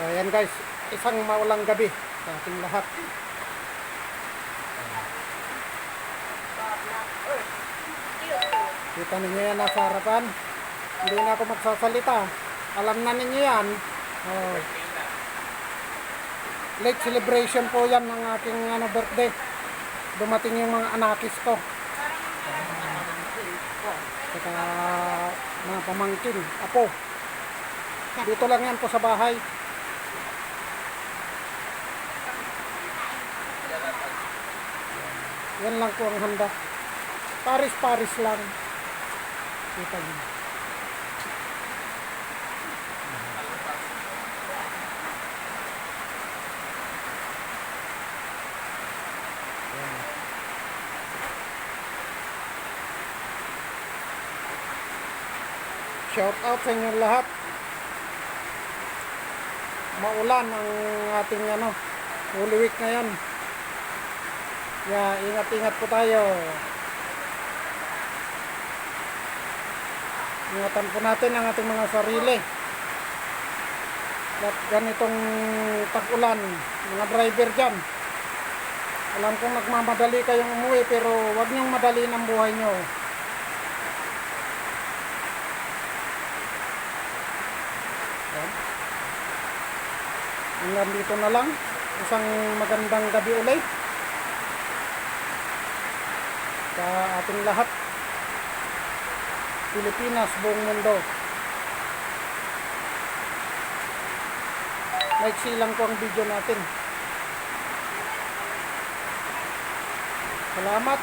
Ayan guys, isang maulang gabi sa ating lahat. Kita ninyo yan nasa harapan. Hindi na ako magsasalita. Alam na ninyo yan. Oh. Late celebration po yan ng aking ano, birthday. Dumating yung mga anakis ko. Saka mga pamangkin, apo. Dito lang yan po sa bahay. Yan lang po ang handa. Paris-Paris lang. Kita niyo. Shout out sa inyo lahat. Maulan ang ating ano, Holy Week ngayon. Kaya ingat-ingat po tayo. Ingatan po natin ang ating mga sarili. At ganitong tag-ulan, mga driver dyan. Alam kong nagmamadali kayong umuwi pero wag niyong madali ng buhay niyo. Hanggang dito na lang. Isang magandang gabi ulit. Sa ating lahat. Pilipinas, buong mundo. Maiksi lang po ang video natin. Salamat.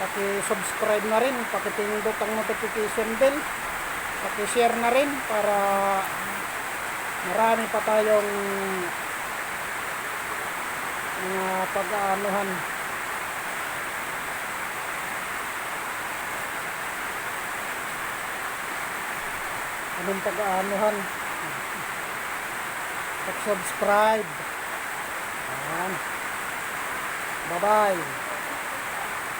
Paki-subscribe na rin, paki-pindot ang notification bell, paki-share na rin para marami pa tayong mga pag-aanuhan. Anong pag-aanuhan? Pag-subscribe. Ayan. Bye-bye.